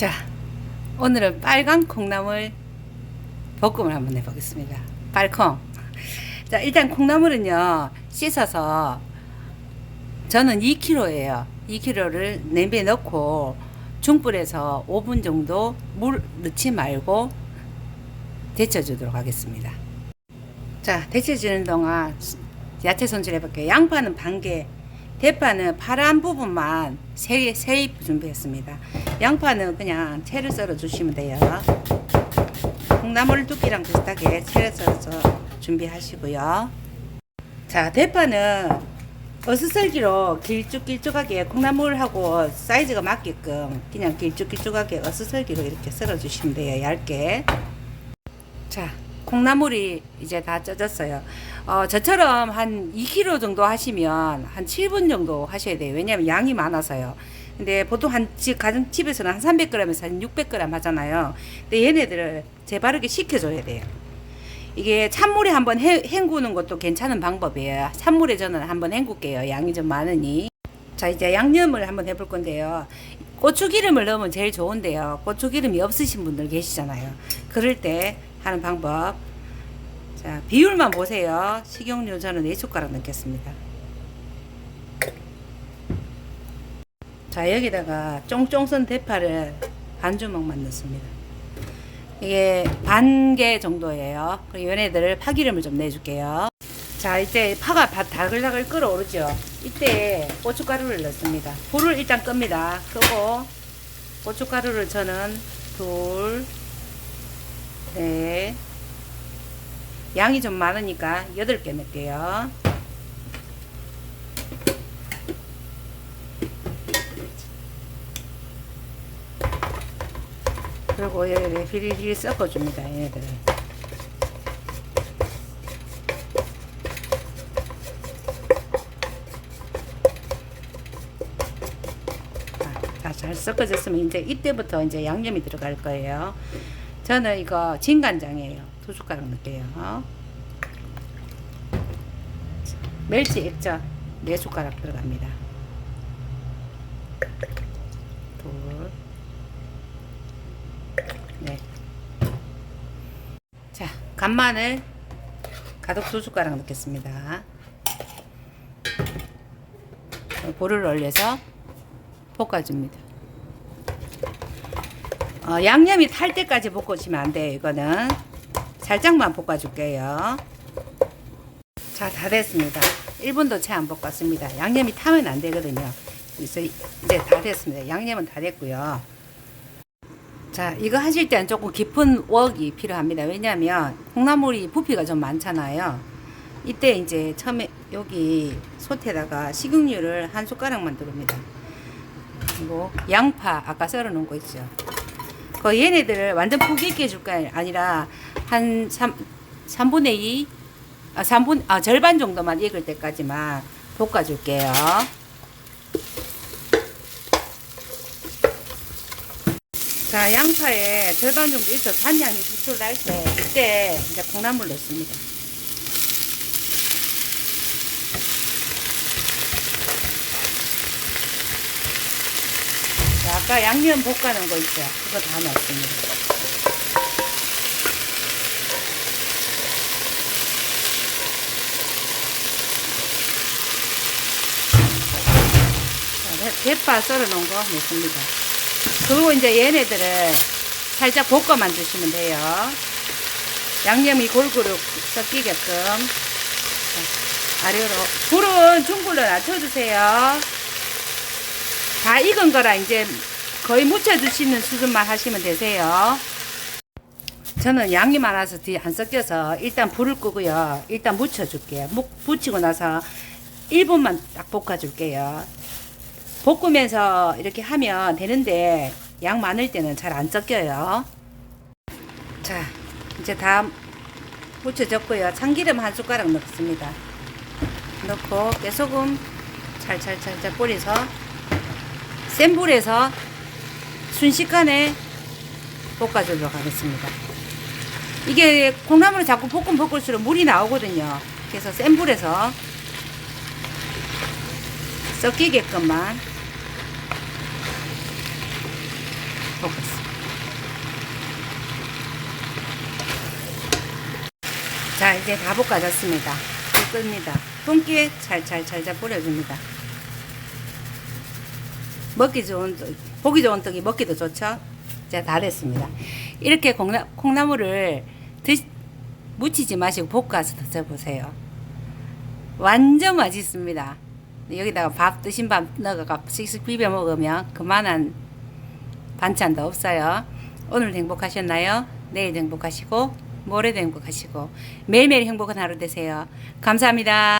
자, 오늘은 빨간 콩나물 볶음을 한번 해보겠습니다. 빨콩. 자, 일단 콩나물은요, 씻어서 저는 2kg예요. 2kg를 냄비에 넣고 중불에서 5분 정도 물 넣지 말고 데쳐주도록 하겠습니다. 자, 데쳐주는 동안 야채 손질 해볼게요. 양파는 반 개, 대파는 파란 부분만 세, 세입 준비했습니다. 양파는 그냥 채를 썰어 주시면 돼요. 콩나물 두께랑 비슷하게 채를 썰어서 준비하시고요. 자, 대파는 어스썰기로 길쭉길쭉하게 콩나물하고 사이즈가 맞게끔 그냥 길쭉길쭉하게 어스썰기로 이렇게 썰어 주시면 돼요. 얇게. 자, 콩나물이 이제 다 쪄졌어요. 어, 저처럼 한 2kg 정도 하시면 한 7분 정도 하셔야 돼요. 왜냐하면 양이 많아서요. 근데 보통 한 집, 가정집에서는 한 300g에서 한 600g 하잖아요. 근데 얘네들을 재바르게 식혀줘야 돼요. 이게 찬물에 한번 해, 헹구는 것도 괜찮은 방법이에요. 찬물에 저는 한번 헹굴게요. 양이 좀 많으니. 자, 이제 양념을 한번 해볼 건데요. 고추기름을 넣으면 제일 좋은데요. 고추기름이 없으신 분들 계시잖아요. 그럴 때 하는 방법. 자, 비율만 보세요. 식용유 저는 4숟가락 넣겠습니다. 자, 여기다가 쫑쫑 선 대파를 반 주먹만 넣습니다. 이게 반 개 정도예요. 그리고 얘네들을 파기름을 좀 내줄게요. 자, 이제 파가 바- 다글다글 끓어오르죠. 이때 고춧가루를 넣습니다. 불을 일단 끕니다. 끄고 고춧가루를 저는 둘, 넷, 양이 좀 많으니까 여덟 개 넣을게요. 그리고 얘를 비리비리 섞어줍니다. 얘네들을. 다잘 섞어졌으면 이제 이때부터 이제 양념이 들어갈 거예요. 저는 이거 진간장이에요. 두 숟가락 넣을게요. 멸치 액젓 네 숟가락 들어갑니다. 둘, 네. 자, 간마늘 가득 두 숟가락 넣겠습니다. 불을 올려서 볶아줍니다. 어, 양념이 탈 때까지 볶아주시면 안 돼요. 이거는 살짝만 볶아줄게요. 자, 다 됐습니다. 1분도 채 안 볶았습니다. 양념이 타면 안 되거든요. 그래서 이제 다 됐습니다. 양념은 다 됐고요. 자, 이거 하실 때는 조금 깊은 웍이 필요합니다. 왜냐하면 콩나물이 부피가 좀 많잖아요. 이때 이제 처음에 여기 솥에다가 식용유를 한 숟가락만 두릅니다. 그리고 양파 아까 썰어 놓은 거 있죠. 그 얘네들을 완전 포기 있게 줄거 아니라 한 3, 3분의 2, 아, 3분, 아, 절반 정도만 익을 때까지만 볶아줄게요. 자, 양파에 절반 정도 익혀서 한양이 불출 날 때, 이때 이제 콩나물 넣습니다. 자, 아까 양념 볶아놓은 거 있죠? 그거 다 넣습니다. 대파 썰어 놓은 거 넣습니다. 그리고 이제 얘네들을 살짝 볶아만 주시면 돼요. 양념이 골고루 섞이게끔. 자, 아래로. 불은 중불로 낮춰주세요. 다 익은 거라 이제 거의 묻혀주시는 수준만 하시면 되세요. 저는 양이 많아서 뒤에 안 섞여서 일단 불을 끄고요. 일단 묻혀줄게요. 묵, 붙이고 나서 1분만 딱 볶아줄게요. 볶으면서 이렇게 하면 되는데 양 많을 때는 잘 안 섞여요. 자, 이제 다 묻혀졌고요. 참기름 한 숟가락 넣습니다. 넣고 깨소금 찰찰찰찰 뿌려서 센 불에서 순식간에 볶아주도록 하겠습니다. 이게 콩나물을 자꾸 볶음 볶을수록 물이 나오거든요. 그래서 센 불에서 섞이게끔만 볶았습니다. 자, 이제 다 볶아졌습니다. 불 끕니다. 분기에 잘잘잘잘 뿌려줍니다. 먹기 좋은 떡, 보기 좋은 떡이 먹기도 좋죠? 자, 다 됐습니다. 이렇게 콩나, 콩나물을 드, 무치지 마시고 볶아서 드셔보세요. 완전 맛있습니다. 여기다가 밥, 드신 밥 넣어가 씩씩 비벼 먹으면 그만한 반찬도 없어요. 오늘도 행복하셨나요? 내일도 행복하시고, 모레도 행복하시고, 매일매일 행복한 하루 되세요. 감사합니다.